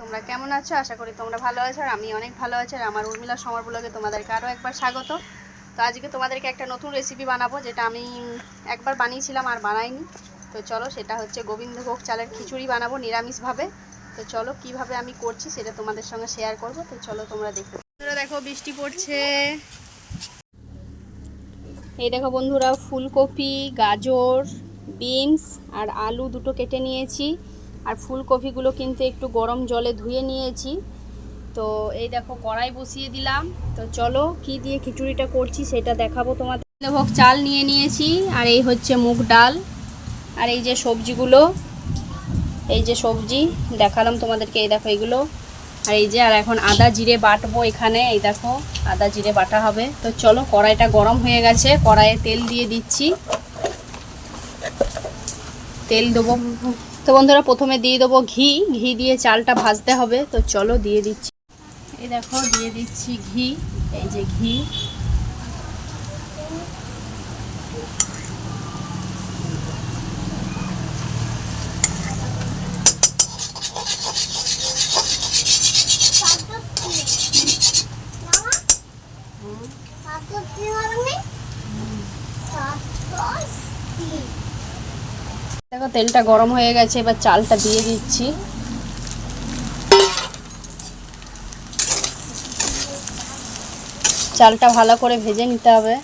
তোমরা কেমন আছো? আশা করি তোমরা ভালো আছো আর আমি অনেক ভালো আছি। আর আমার উর্মিলা সমর ব্লগে তোমাদেরকে আরও একবার স্বাগত। তো আজকে তোমাদেরকে একটা নতুন রেসিপি বানাবো, যেটা আমি একবার বানিয়েছিলাম আর বানাইনি। তো চলো সেটা হচ্ছে গোবিন্দভোগ চালের খিচুড়ি বানাবো নিরামিষভাবে। তো চলো কীভাবে আমি করছি সেটা তোমাদের সঙ্গে শেয়ার করব। তো চলো তোমরা দেখো দেখো বৃষ্টি পড়ছে। এই দেখো বন্ধুরা, ফুলকপি, গাজর, বিনস আর আলু দুটো কেটে নিয়েছি। আর ফুলকপিগুলো কিন্তু একটু গরম জলে ধুয়ে নিয়েছি। তো এই দেখো কড়াই বসিয়ে দিলাম। তো চলো কি দিয়ে খিচুড়িটা করছি সেটা দেখাবো তোমাদের। ভোগ চাল নিয়ে নিয়েছি আর এই হচ্ছে মুগ ডাল। আর এই যে সবজিগুলো, এই যে সবজি, দেখালাম তোমাদেরকে, এই দেখো এগুলো। আর এই যে, আর এখন আদা জিরে বাটবো এখানে, এই দেখো আদা জিরে বাটা হবে। তো চলো কড়াইটা গরম হয়ে গেছে, কড়াইয়ে তেল দিয়ে দিচ্ছি। তেল দেবো। তো বন্ধুরা, প্রথমে দিয়ে দেবো ঘি। ঘি দিয়ে চালটা ভাজতে হবে। তো চলো দিয়ে দিচ্ছি। এই দেখো, দিয়ে দিচ্ছি ঘি। এই যে ঘি দেখো তেলটা গরম হয়ে গেছে এবার চালটা দিয়ে দিচ্ছি। চালটা ভালো করে ভেজে নিতে হবে।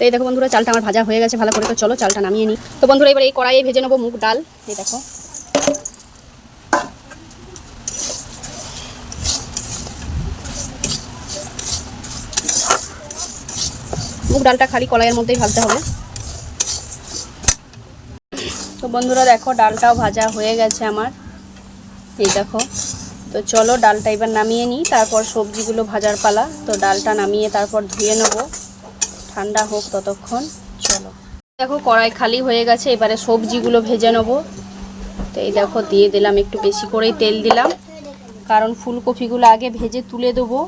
তো এই দেখো বন্ধুরা, চালটা আমার ভাজা হয়ে গেছে, ভালো করে তো চলো চালটা নামিয়ে নিই। তো বন্ধুরা, এবার এই কড়াইয়ে ভেজে নেব মুগ ডাল, এই দেখো। মুগ ডালটা খালি কড়াইয়ের মধ্যেই ভাজতে হবে। তো বন্ধুরা, দেখো, ডালটাও ভাজা হয়ে গেছে আমার। এই দেখো, তো চলো ডালটা এবার নামিয়ে নিই, তারপর সবজিগুলো ভাজার পালা। তো ডালটা নামিয়ে তারপর ধুয়ে নেব। ঠান্ডা হোক ততক্ষণ, চলো। দেখো, কড়াই খালি হয়ে গেছে, এবারে সবজিগুলো ভেজে নেব। তো এই দেখো, দিয়ে দিলাম একটু বেশি করেই তেল দিলাম। কারণ ফুলকপিগুলো আগে ভেজে তুলে দেবো,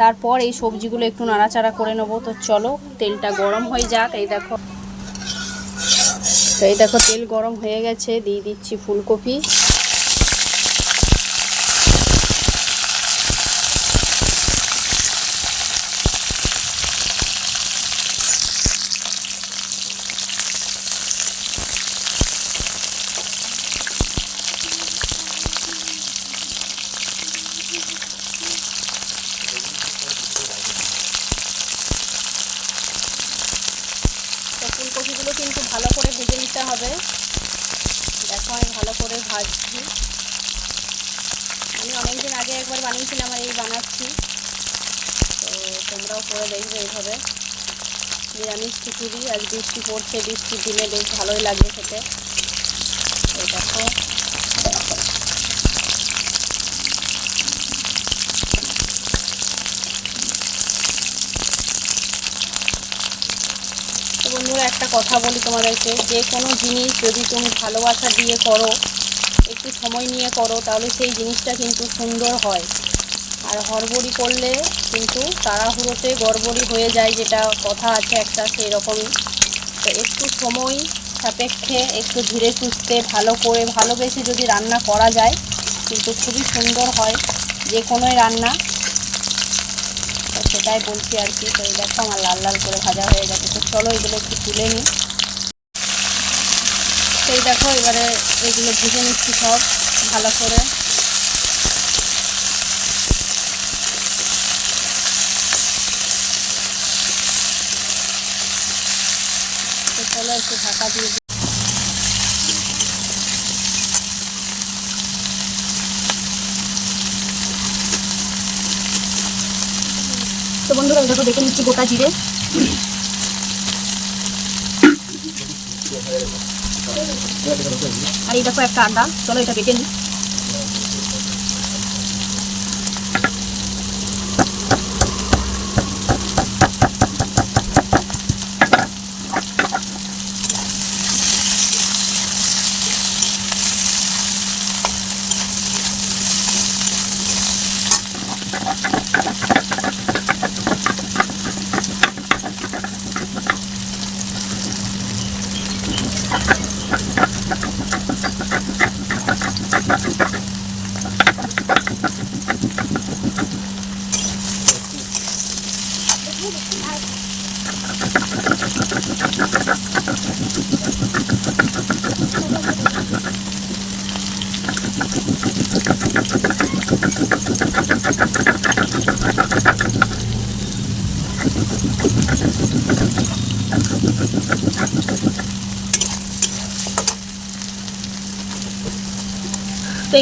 তারপর এই সবজিগুলো একটু নাড়াচাড়া করে নেব। তো চলো, তেলটা গরম হয়ে যাক, এই দেখো। তো এই দেখো, তেল গরম হয়ে গেছে, দিয়ে দিচ্ছি ফুলকপি তো ফুলকপিগুলো কিন্তু ভালো করে ভেজে নিতে হবে দেখো আমি ভালো করে ভাজছি। আমি অনেকদিন আগে একবার বানিয়েছিলাম আর এই বানাচ্ছি। তো তোমরাও করে দেখবে এইভাবে। নিরামিষ খিচুড়ি আজ বৃষ্টি পড়ছে, বৃষ্টির দিনে বেশ ভালোই লাগবে খেতে। এই দেখো। তো বন্ধুরা, একটা কথা বলি তোমাদেরকে। যে কোনো জিনিস যদি তুমি ভালোবাসা দিয়ে করো সময় নিয়ে করো, তাহলে সেই জিনিসটা কিন্তু সুন্দর হয়। আর হড়বড়ি করলে কিন্তু তাড়াহুড়োতে গড়বড়ি হয়ে যায়, যেটা কথা আছে একটা সেই রকমই তো একটু সময় সাপেক্ষে একটু ধীরে সুস্থে ভালো করে ভালোবেসে যদি রান্না করা যায়, কিন্তু খুবই সুন্দর হয় যে কোনোই রান্না। সেটাই বলছি আর কি। তো দেখো আমার লাল লাল করে ভাজা হয়ে গেছে। তো চলো এগুলো একটু তুলে নিই। সেই দেখো, এবারে এগুলো ভেজে নিচ্ছি সব, ভালো করে চলো একটু ঢাকা দিয়ে। তো বন্ধুরা, এই দেখো, দেখে নিচ্ছি গোটা জিরে আর এই দেখো একটা আন্ডা চলো এটা বেটে নিই।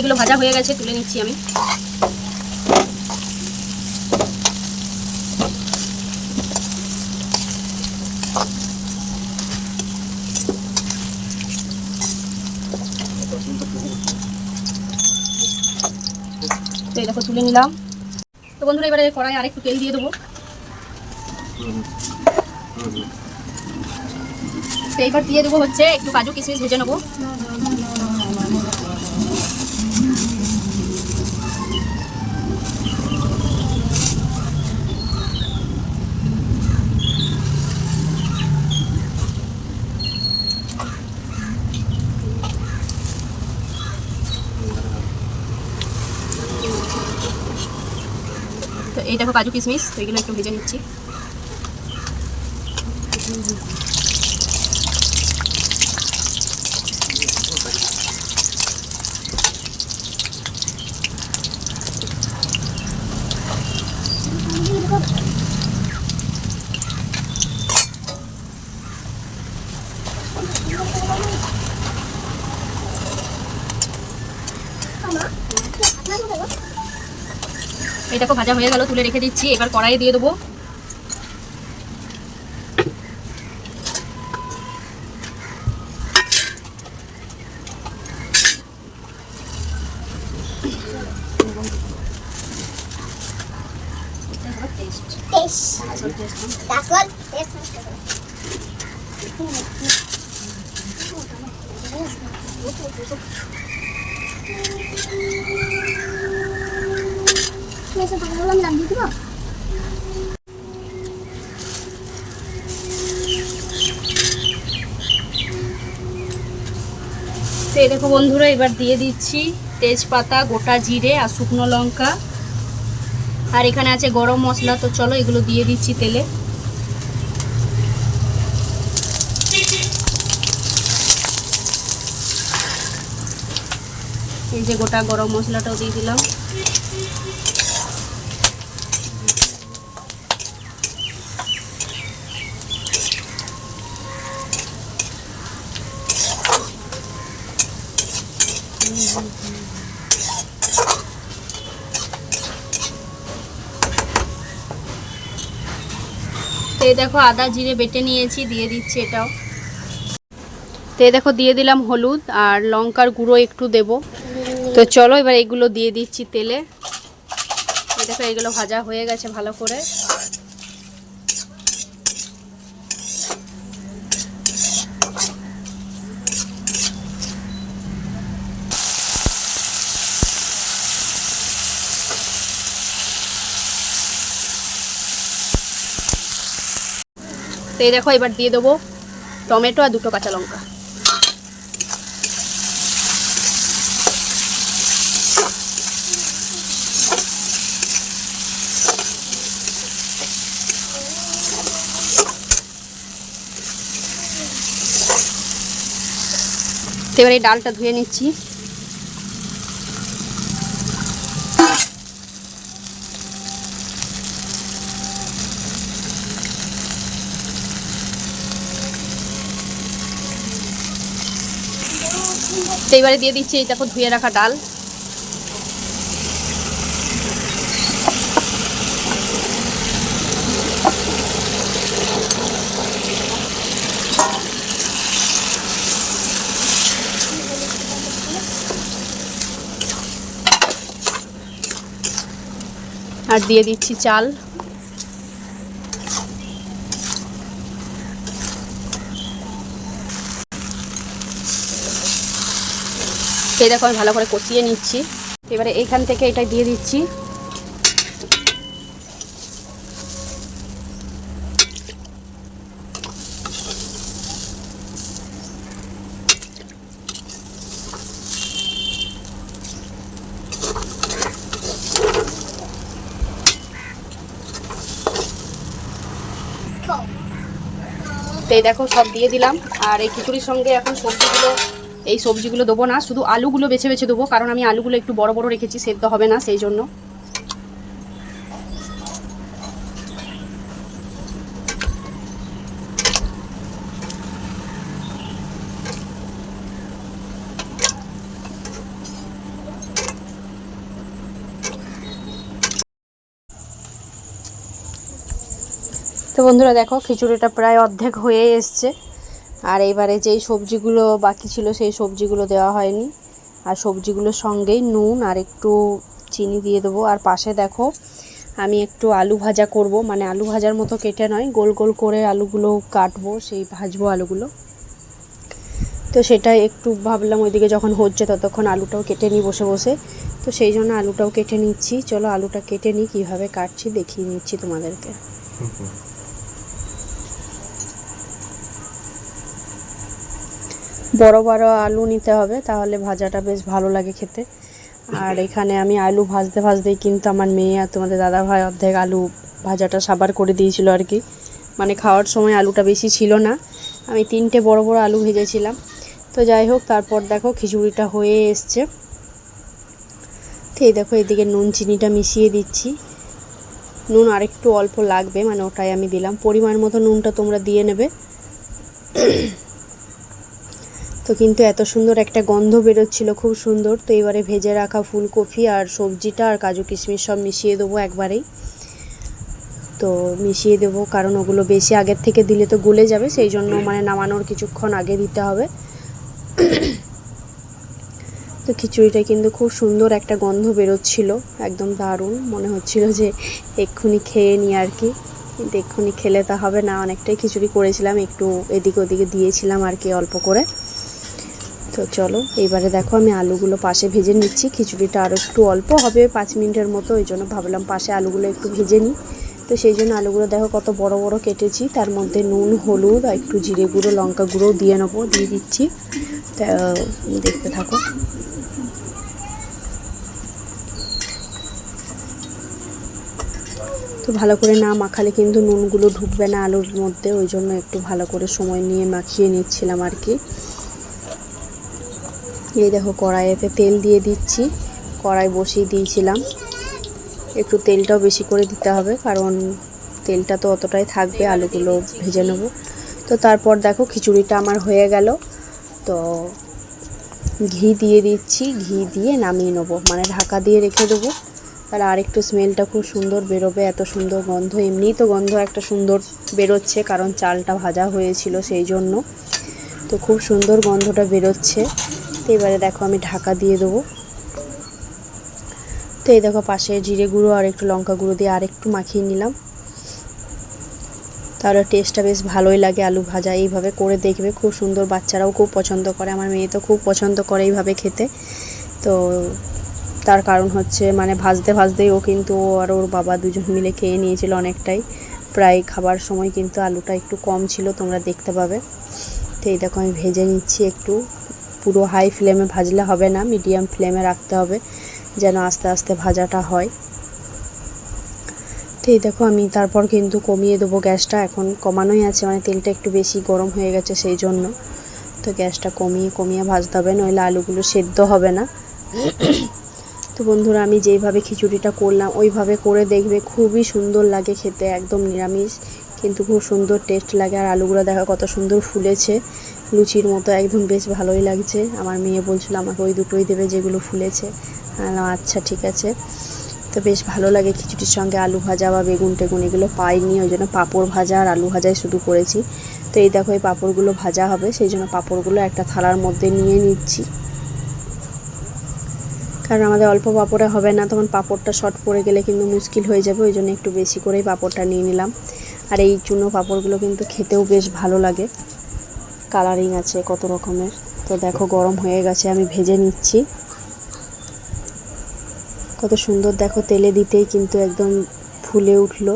এগুলো ভাজা হয়ে গেছে, তুলে নিচ্ছি আমি। তো দেখো, তুলে নিলাম। তো বন্ধুরা, এবারে কড়াই আরেকটু তেল দিয়ে দেবো। এইবার দিয়ে দেবো হচ্ছে একটু কাজু কিশমিশ ভেজে নেব। এই দেখো কাজু কিশমিশ তো এগুলো একটু ভেজে নিচ্ছি। দেখো ভাজা হয়ে গেল তুলে রেখে দিচ্ছি। এবার কড়াইয়ে দিয়ে দেবো তো? দেখো বন্ধুরা, এবার দিয়ে দিচ্ছি তেজপাতা, গোটা জিরে আর শুকনো লঙ্কা। আর এখানে আছে গরম মশলা, তো চলো এগুলো দিয়ে দিচ্ছি তেলে। এই যে গোটা গরম মশলাটাও দিয়ে দিলাম। এই দেখো আদা জিরে বেটে নিয়েছি, দিয়ে দিচ্ছি এটাও। তো এই দেখো দিয়ে দিলাম হলুদ আর লঙ্কার গুঁড়ো একটু দেব। তো চলো এবার এগুলো দিয়ে দিচ্ছি তেলে। এই দেখো এগুলো ভাজা হয়ে গেছে ভালো করে। তো এই দেখো, এবার দিয়ে দেবো টমেটো আর দুটো কাঁচা লঙ্কা। এবার এই ডালটা ধুয়ে নিচ্ছি। তো এবারে দিয়ে দিচ্ছি এই দেখো ধুয়ে রাখা ডাল। আর দিয়ে দিচ্ছি চাল। এই দেখো আমি ভালো করে কষিয়ে নিচ্ছি। এবারে এইখান থেকে এটা দিয়ে দিচ্ছি। এই দেখো সব দিয়ে দিলাম। আর এই খিচুড়ির সঙ্গে এখন সবজিগুলো এই সবজিগুলো দেবো না, শুধু আলুগুলো বেছে বেছে দেবো, কারণ আমি আলুগুলো একটু বড় বড় রেখেছি, সেদ্ধ হবে না সেই জন্য। তো বন্ধুরা দেখো, খিচুড়িটা প্রায় অর্ধেক হয়ে এসছে। আর এবারে যেই সবজিগুলো বাকি ছিল, সেই সবজিগুলো দেওয়া হয়নি। আর সবজিগুলোর সঙ্গেই নুন আর একটু চিনি দিয়ে দেবো। আর পাশে দেখো, আমি একটু আলু ভাজা করব। মানে আলু ভাজার মতো কেটে নয়, গোল গোল করে আলুগুলো কাটবো, সেই ভাজবো আলুগুলো। তো সেটা একটু ভাবলাম, ওইদিকে যখন হচ্ছে ততক্ষণ আলুটাও কেটে নিই বসে বসে। তো সেই জন্য আলুটাও কেটে নিচ্ছি। চলো আলুটা কেটে নিই, কীভাবে কাটছি দেখিয়ে নিচ্ছি তোমাদেরকে। বড় বড় আলু নিতে হবে, তাহলে ভাজাটা বেশ ভালো লাগে খেতে। আর এখানে আমি আলু ভাজতে ভাজতেই কিন্তু আমার মেয়ে আর তোমাদের দাদা ভাই অর্ধেক আলু ভাজাটা সাবার করে দিয়েছিল আর কি। মানে খাওয়ার সময় আলুটা বেশি ছিল না। আমি তিনটে বড় বড় আলু ভেজেছিলাম। তো যাই হোক, তারপর দেখো খিচুড়িটা হয়ে এসছে। তো এই দেখো এদিকে নুন চিনিটা মিশিয়ে দিচ্ছি। নুন আরেকটু অল্প লাগবে মানে ওটাই আমি দিলাম। পরিমাণ মতো নুনটা তোমরা দিয়ে নেবে। তো কিন্তু এত সুন্দর একটা গন্ধ বেরোচ্ছিল, খুব সুন্দর। তো এবারে ভেজে রাখা ফুলকপি আর সবজিটা আর কাজু কিশমিশ সব মিশিয়ে দেবো একবারেই। তো মিশিয়ে দেবো, কারণ ওগুলো বেশি আগের থেকে দিলে তো গলে যাবে, সেই জন্য মানে নামানোর কিছুক্ষণ আগে দিতে হবে। তো খিচুড়িটা কিন্তু খুব সুন্দর একটা গন্ধ বেরোচ্ছিল, একদম দারুণ। মনে হচ্ছিল যে এক্ষুনি খেয়ে নিই আর কি। কিন্তু এক্ষুনি খেলে তা হবে না, অনেকটাই খিচুড়ি করেছিলাম, একটু এদিক ওদিকে দিয়েছিলাম আর কি অল্প করে। তো চলো, এইবারে দেখো আমি আলুগুলো পাশে ভেজে নিচ্ছি। খিচুড়িটা আরও একটু অল্প হবে, পাঁচ মিনিটের মতো ওই জন্য ভাবলাম পাশে আলুগুলো একটু ভেজে নিই। তো সেই জন্য আলুগুলো দেখো কত বড় বড় কেটেছি। তার মধ্যে নুন, হলুদ আর একটু জিরে গুঁড়ো, লঙ্কা গুঁড়ো দিয়ে নেব, দিয়ে দিচ্ছি। দেখতে থাকো। তো ভালো করে না মাখালে কিন্তু নুনগুলো ঢুকবে না আলুর মধ্যে, ওই জন্য একটু ভালো করে সময় নিয়ে মাখিয়ে নিচ্ছিলাম আর কি। এই দেখো কড়াইতে তেল দিয়ে দিচ্ছি। কড়াই বসিয়ে দিয়েছিলাম। একটু তেলটাও বেশি করে দিতে হবে, কারণ তেলটা তো অতটাই থাকবে, আলুগুলো ভেজে নেব। তো তারপর দেখো খিচুড়িটা আমার হয়ে গেল। তো ঘি দিয়ে দিচ্ছি, ঘি দিয়ে নামিয়ে নেব। মানে ঢাকা দিয়ে রেখে দেবো। তাহলে আরেকটু স্মেলটা খুব সুন্দর বেরোবে, এত সুন্দর গন্ধ। এমনিই তো গন্ধ একটা সুন্দর বেরোচ্ছে, কারণ চালটা ভাজা হয়েছিল সেই জন্য। তো খুব সুন্দর গন্ধটা বেরোচ্ছে। এবারে দেখো আমি ঢাকা দিয়ে দেবো। তো এই দেখো পাশে জিরে গুঁড়ো আর একটু লঙ্কা গুঁড়ো দিয়ে আর একটু মাখিয়ে নিলাম। তাহলে টেস্টটা বেশ ভালোই লাগে আলু ভাজা। এইভাবে করে দেখবে খুব সুন্দর বাচ্চারাও খুব পছন্দ করে, আমার মেয়ে তো খুব পছন্দ করে এইভাবে খেতে। তো তার কারণ হচ্ছে মানে ভাজতে ভাজতেই ও কিন্তু আর ওর বাবা দুজন মিলে খেয়ে নিয়েছিল অনেকটাই। প্রায় খাবার সময় কিন্তু আলুটা একটু কম ছিল, তোমরা দেখতে পাবে। তো এই দেখো আমি ভেজে নিচ্ছি একটু। পুরো হাই ফ্লেমে ভাজলে হবে না, মিডিয়াম ফ্লেমে রাখতে হবে যেন আস্তে আস্তে ভাজাটা হয়। তো এই দেখো আমি তারপর কিন্তু কমিয়ে দেবো গ্যাসটা, এখন কমানোই আছে মানে তেলটা একটু বেশি গরম হয়ে গেছে সেই জন্য। তো গ্যাসটা কমিয়ে কমিয়ে ভাজতে হবে, নইলে আলুগুলো সেদ্ধ হবে না। তো বন্ধুরা আমি যেইভাবে খিচুড়িটা করলাম, ওইভাবে করে দেখবে খুবই সুন্দর লাগে খেতে, একদম নিরামিষ, কিন্তু খুব সুন্দর টেস্ট লাগে। আর আলুগুলো দেখা কত সুন্দর ফুলেছে। লুচির মতো একদম বেশ ভালোই লাগছে। আমার মেয়ে বলছিল, আমাকে ওই দুটোই দেবে যেগুলো ফুলেছে। আচ্ছা ঠিক আছে। তো বেশ ভালো লাগে খিচুড়ির সঙ্গে আলু ভাজা বা বেগুন টেগুন, এগুলো পাইনি, ওই জন্য পাঁপড় ভাজা আর আলু ভাজাই শুধু করেছি। তো এই দেখো, এই পাঁপড়গুলো ভাজা হবে, সেই জন্য পাঁপড়গুলো একটা থালার মধ্যে নিয়ে নিচ্ছি। কারণ আমাদের অল্প পাঁপড়ে হবে না, তখন পাঁপড়টা শর্ট পড়ে গেলে কিন্তু মুশকিল হয়ে যাবে, ওই জন্য একটু বেশি করেই পাঁপড়টা নিয়ে নিলাম। আর এই চুনো পাঁপড়গুলো কিন্তু খেতেও বেশ ভালো লাগে। কালারিং আছে কত রকমের। তো দেখো গরম হয়ে গেছে, আমি ভেজে নিচ্ছি। কত সুন্দর দেখো তেলে দিতেই কিন্তু একদম ফুলে উঠল।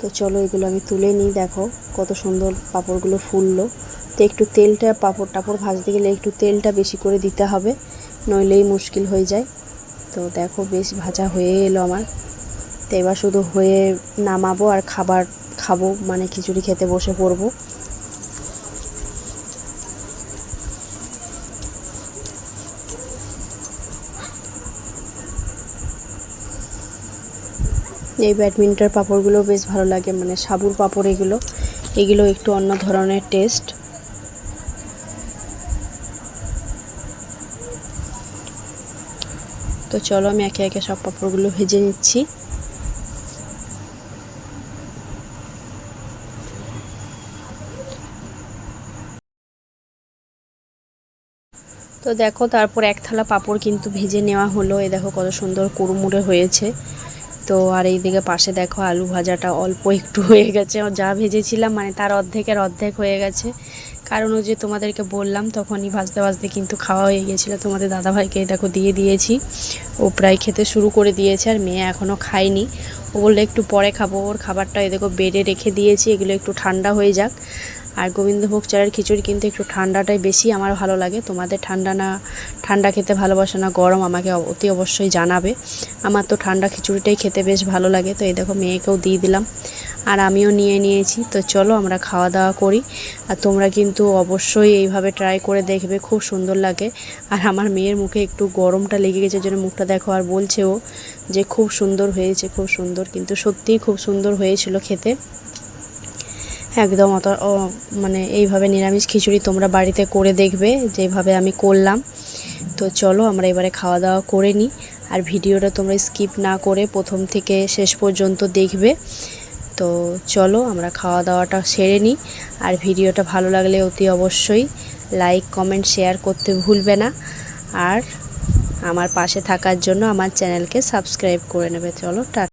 তো চলো এগুলো আমি তুলে নিই, দেখো কত সুন্দর পাঁপড়গুলো ফুললো। তো একটু তেলটা, পাঁপড় টাপড় ভাজতে গেলে একটু তেলটা বেশি করে দিতে হবে, নইলেই মুশকিল হয়ে যায়। তো দেখো বেশ ভাজা হয়ে এলো আমার। তো এবার শুধু হয়ে নামাবো আর খাবার খাব মানে খিচুড়ি খেতে বসে পড়ব। এই ব্যাডমিন্টন পাপড়গুলো বেশ ভালো লাগে মানে সাবুর পাপড় এগুলো। এগুলো একটু অন্য ধরনের টেস্ট তো চলো আমি একে একে সব পাঁপড়গুলো ভেজে নিচ্ছি। তো দেখো, তারপর এক থালা পাপড় কিন্তু ভেজে নেওয়া হলো। এ দেখো কত সুন্দর কুড়মুড়ে হয়েছে। তো আর এইদিকে পাশে দেখো আলু ভাজাটা অল্প একটু হয়ে গেছে। যা ভেজেছিলাম মানে তার অর্ধেকের অর্ধেক হয়ে গেছে। কারণ ও যে তোমাদেরকে বললাম, তখনই ভাজতে ভাজতে কিন্তু খাওয়া হয়ে গেছিল। তোমাদের দাদাভাইকে দেখো দিয়ে দিয়েছি। ও প্রায় খেতে শুরু করে দিয়েছে আর মেয়ে এখনও খায়নি। ও বললে, একটু পরে খাব, ওর খাবারটা দেখো বেডে রেখে দিয়েছি, এগুলো একটু ঠান্ডা হয়ে যাক। আর গোবিন্দভোগ চালের খিচুড়ি কিন্তু একটু ঠান্ডাটাই বেশি আমার ভালো লাগে। তোমাদের ঠান্ডা না, ঠান্ডা খেতে ভালোবাসে না, গরম আমাকে অতি অবশ্যই জানাবে। আমার তো ঠান্ডা খিচুড়িটাই খেতে বেশ ভালো লাগে, তো এই দেখো মেয়েকেও দিয়ে দিলাম। আর আমিও নিয়ে নিয়েছি, তো চলো আমরা খাওয়া দাওয়া করি। আর তোমরা কিন্তু অবশ্যই এইভাবে ট্রাই করে দেখবে, খুব সুন্দর লাগে। আর আমার মেয়ের মুখে একটু গরমটা লেগে গেছে জন্য মুখটা দেখো আর বলছে ও যে খুব সুন্দর হয়েছে, খুব সুন্দর। কিন্তু সত্যিই খুব সুন্দর হয়েছিল খেতে। একদম অত মানে এইভাবে নিরামিষ খিচুড়ি তোমরা বাড়িতে করে দেখবে, যেভাবে আমি করলাম। তো চলো আমরা এবারে খাওয়া দাওয়া করে নিই, আর ভিডিওটা তোমরা স্কিপ না করে প্রথম থেকে শেষ পর্যন্ত দেখবে। তো চলো আমরা খাওয়া দাওয়াটা সেরে নিই, আর ভিডিওটা ভালো লাগলে অতি অবশ্যই লাইক, কমেন্ট, শেয়ার করতে ভুলবে না। আর আমার পাশে থাকার জন্য আমার চ্যানেলকে সাবস্ক্রাইব করে নেবে। চলো টা